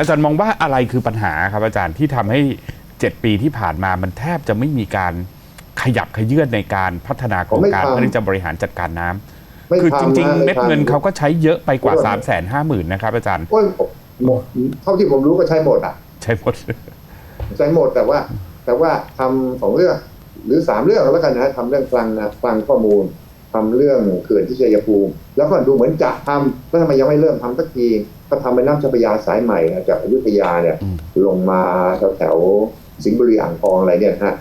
อาจารย์มองว่าอะไรคือปัญหาครับอาจารย์ที่ทำให้ 7 ปีที่ผ่านมามันแทบจะไม่มีการขยับขยื่นในการพัฒนาโครงการผมไม่ทำเพื่อที่จะบริหารจัดการน้ำไม่คือจทำริงนะๆไม่เม็ดทำเงินเขาก็ใช้เยอะไปกว่าเยอะ3 5 0 0 0 0นะครับ อาจารย์โอ้ยหมดเท่าที่ผมรู้ก็ใช้หมดอะ ใช้หมดใช้หมดแต่ว่า แต่ว่าทำสองเรื่องหรือสามเรื่องแล้วกันนะทำเรื่องคลังนะคลังข้อมูลทำเรื่องเขื่อนที่ชัยภูมิ แล้วก็ดูเหมือนจะทำแล้วทำไมยังไม่เริ่มทำสักที ก็ทำเป็นน้ำเจ้าพระยาสายใหม่นะจากอยุธยาเนี่ยอืมลงมาแถวแถวๆสิงห์บุรีอ่างทองอะไรเนี่ยนะฮะ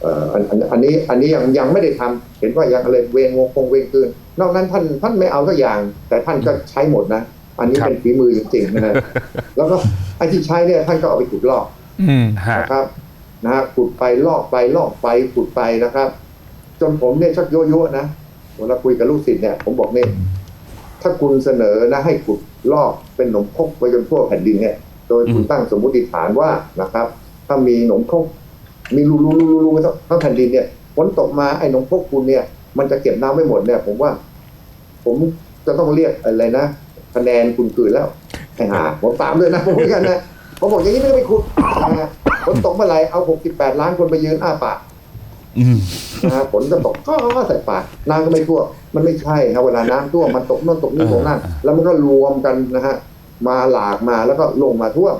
เอ่ออันอันอันนี้อันนี้ยังยังไม่ได้ทำเห็นว่ายังอะไรเวงวงคงเวงคืน นอกนั้นท่านท่านไม่เอาสักอย่าง แต่ท่านก็ใช้หมดนะ อันนี้ครับเป็นฝีมือจริงๆนะฮะแล้วก็ไอ้ที่ใช้เนี่ยท่านก็เอาไปขุดลอกอืมฮะนะครับนะฮะขุดไปลอกไปลอกไปขุดไปนะครับ จนผมเนี่ยชักโยโย่นะเวลาคุยกับลูกศิษย์เนี่ยผมบอกเนี่ย ถ้าคุณเสนอนะให้ขุดลอกเป็นหนมคกไปจนทั่วแผ่นดินเนี่ย โดยคุณตั้งสมมติฐานว่านะครับ ถ้ามีหนมคก มีรูรูรูรูทั้งแผ่นดินเนี่ยฝนตกมาไอ้หนมคกคุณเนี่ย มันจะเก็บน้ำไม่หมดเนี่ย ผมว่า ผมจะต้องเรียกอะไรนะคะแนนคุณคืนแล้วไอ้หาผมตามเลยนะผมเหมือนกันนะผมบอกอย่างนี้ไม่ต้องไปขุดฝนตกเมื่อไหร่เอา 68 ล้านคนไปยืนอ้าปาก นะฮะฝนก็ตกก็ใส่ปากน้ำก็ไม่ท่วมมันไม่ใช่ครับเวลาน้ำท่วมมันตกโน่นตกนี่ตกนั่นแล้วมันก็รวมกันนะฮะมาหลากมาแล้วก็ลงมาท่วม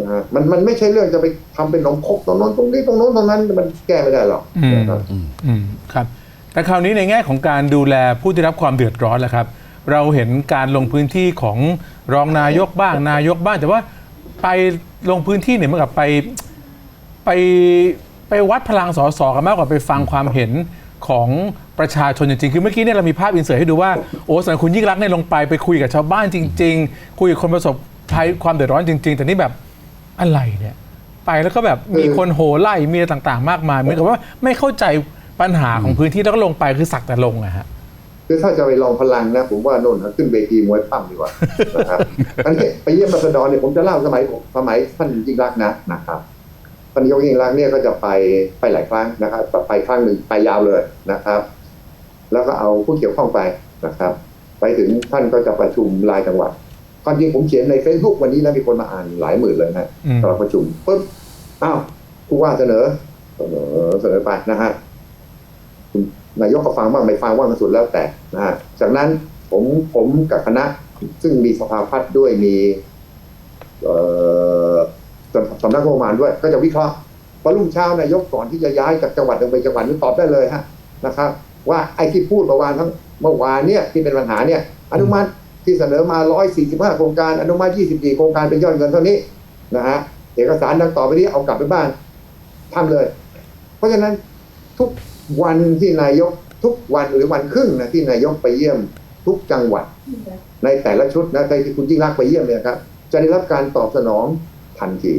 นะฮะมันมันไม่ใช่เรื่องจะไปทำเป็นหนมครกตรงโน้นตรงนี้ตรงโน้นตรงนั้นมันแก้ไม่ได้หรอกอืมนะครับ อืมครับ แต่คราวนี้ในแง่ของการดูแลผู้ที่รับความเดือดร้อนแหละครับ เราเห็นการลงพื้นที่ของรองนายกบ้างนายกบ้าง แต่ว่าไปลงพื้นที่เนี่ยเหมือนกับไป ไป ไปวัดพลังสสกันมากกว่าไปฟังความเห็นของประชาชนจริงๆ คือเมื่อกี้เนี่ยเรามีภาพอินเสิร์ตให้ดูว่า โอ้สมัยคุณยิ่งรักษณ์เนี่ยลงไปไปคุยกับชาวบ้านจริง ๆ คุยกับคนประสบภัยความเดือดร้อนจริง ๆ แต่นี่แบบอะไรเนี่ย ไปแล้วก็แบบมีคนโหไล่มีอะไรต่างๆ มากมายเหมือนกับว่าไม่เข้าใจปัญหาของพื้นที่แล้วก็ลงไปคือสักแต่ลงอะฮะคือถ้าจะไปลองพลังนะ ผมว่าโน่นนะขึ้นเวทีมวยปั้มดีกว่านะครับอันนี้ไปเยี่ยมรัษฎรเนี่ยผมจะเล่าสมัยผมสมัยท่านยิ่งรักษณ์นะนะครับ ท่านนายกยิ่งรักษณ์เนี่ยก็จะไปไปหลายครั้งนะครับแต่ไปครั้งหนึ่งไปยาวเลยนะครับ แล้วก็เอาผู้เกี่ยวข้องไปนะครับ ไปถึงท่านก็จะประชุมรายจังหวัดความจริงผมเขียนใน Facebook วันนี้นะมีคนมาอ่านหลายหมื่นเลยนะอืมตอนประชุมปุ๊บอ้าวผู้ว่าเสนอเสนอเสนอไปนะฮะคุณนายกก็ฟังบ้างไม่ฟังบ้างก็สุดแล้วแต่นะฮะจากนั้นผมผมกับคณะซึ่งมีสภาพัฒน์ด้วยมี เอ่อสำ สำนักงบประมาณด้วยก็จะวิเคราะห์พอรุ่งเช้านายกก่อนที่จะย้ายจากจังหวัดหนึ่งไปจังหวัดนึงตอบได้เลยฮะนะครับ ว่าไอ้ที่พูดเมื่อวานทั้งเมื่อวานเนี่ยที่เป็นปัญหาเนี่ยอนุมัติที่เสนอมา 145 โครงการอนุมัติ 24 โครงการเป็นยอดเงินเท่านี้นะฮะเอกสารดังต่อไปนี้เอากลับไปบ้านทำเลย เพราะฉะนั้นทุกวันที่นายกทุกวันหรือวันครึ่งนะที่นายกไปเยี่ยมทุกจังหวัด ในแต่ละชุดนะในที่คุณยิ่งรักไปเยี่ยมเนี่ยครับจะได้รับการตอบสนอง ทันที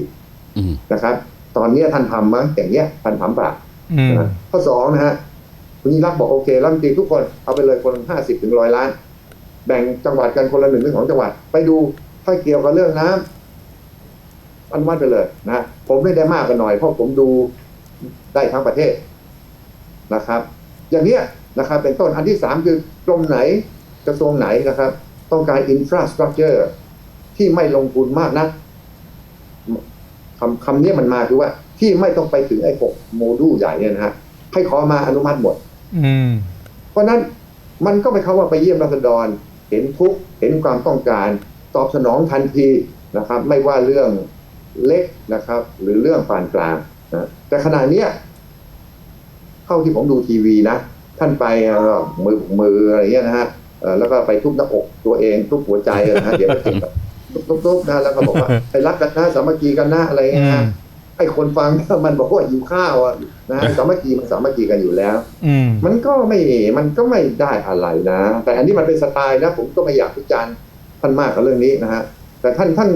อืมนะครับ ตอนเนี้ยท่านทำมั้งอย่างเนี้ยท่านทำปะอืมนะข้อสองนะฮะคุณยิ่งรักษณ์บอกโอเครัฐมนตรีทุกคนเอาไปเลยคนห้าสิบถึงร้อยล้าน แบ่งจังหวัดกันคนละหนึ่งถึงสองจังหวัด ไปดูถ้าเกี่ยวกับเรื่องน้ำอนุมัติไปเลยนะผมไม่ได้มากกันหน่อย เพราะผมดูได้ทั้งประเทศนะครับ อย่างเนี้ยนะครับ เป็นต้นอันที่สามคือกรมไหนกระทรวงไหนนะครับ ต้องการอินฟราสตรักเจอร์ที่ไม่ลงทุนมากนัก คำคำเนี้ยมันมาคือว่าที่ไม่ต้องไปถึงไอ้หกโมดูลใหญ่เนี่ยนะฮะให้ขอมาอนุมัติหมด อืม เพราะฉะนั้นมันก็ไปเข้าว่าไปเยี่ยมรัษฎร เห็นทุกข์เห็นความต้องการ ตอบสนองทันทีนะครับ ไม่ว่าเรื่องเล็กนะครับ หรือเรื่องปานกลางนะแต่ขณะเนี้ยเท่าที่ผมดูทีวีนะท่านไปเอ่อมือมืออะไรเงี้ยนะฮะเอ่อแล้วก็ไปทุบหน้าอกตัวเองทุบหัวใจนะฮะเดี๋ยวก็ติดแบ บทุบๆๆนะแล้วก็บอกว่าไปรักกันนะสามัคคีกันนะอะไรเงี้ยนะฮะอืมไอ้คนฟังมันบอกว่าหิวข้าวอะนะฮะสามัคคีมันสามัคคีกันอยู่แล้วอืมมันก็ไม่มันก็ไม่ได้อะไรนะ แต่อันนี้มันเป็นสไตล์นะผมก็ไม่อยากวิจารณ์ท่านมากกับเรื่องนี้นะฮะแต่ท่านท่าน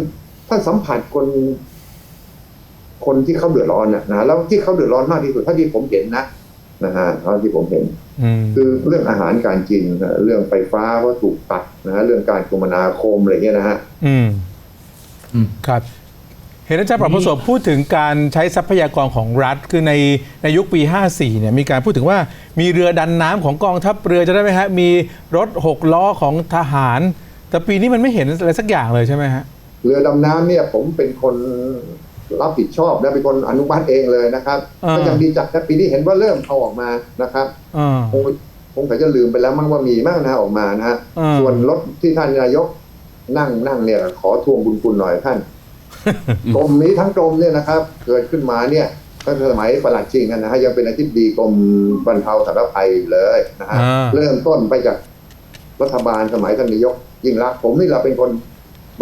ท่านสัมผัสคน คนที่เขาเดือดร้อนนะนะแล้วที่เขาเดือดร้อนมากที่สุดเท่าที่ผมเห็นนะ นะฮะเท่าที่ผมเห็นอืมคือเรื่องอาหารการกินนะเรื่องไฟฟ้าว่าถูกตัดนะฮะเรื่องการคมนาคมอะไรเงี้ยนะฮะอืมอืมครับ เห็นอาจารย์ปราบประสบพูดถึงการใช้ทรัพยากรของรัฐ คือในในยุคปี 54 เนี่ยมีการพูดถึงว่ามีเรือดันน้ำของกองทัพเรือจะได้ไหมฮะ มีรถหกล้อของทหาร แต่ปีนี้มันไม่เห็นอะไรสักอย่างเลยใช่ไหมฮะเรือดำน้ำเนี่ยผมเป็นคน รับผิดชอบและเป็นคนอนุมัติเองเลยนะครับอ่าก็ยังดีจักแต่ปีนี้เห็นว่าเริ่มเอาออกมานะครับอ่าคงคงแต่จะลืมไปแล้วมั้งว่ามีมั้งนะออกมานะฮะอ่าส่วนรถที่ท่านนายกนั่งนั่งเนี่ย ขอทวงบุญคุณหน่อยท่านกรมนี้ทั้งกรมเนี่ยนะครับ เกิดขึ้นมาเนี่ยตั้งแต่สมัยประหลัดชิงกันนะฮะยังเป็นอธิบดีกรมบรรเทาสาธารณภัยอยู่เลยนะฮะอ่าเริ่มต้นไปจากรัฐบาลสมัยท่านนายกยิ่งรักษณ์ผมนี่เราเป็นคน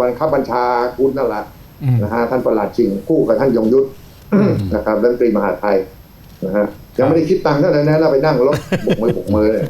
บังคับบัญชาคุณนั่นแหละอืม นะฮะท่านประหลัดชิงคู่กับท่านยงยุทธนะครับรัฐมนตรีมหาดไทยนะฮะยังไม่ได้คิดตังค์เท่าไหร่นะเราไปนั่งรถบกมือบกมือเลย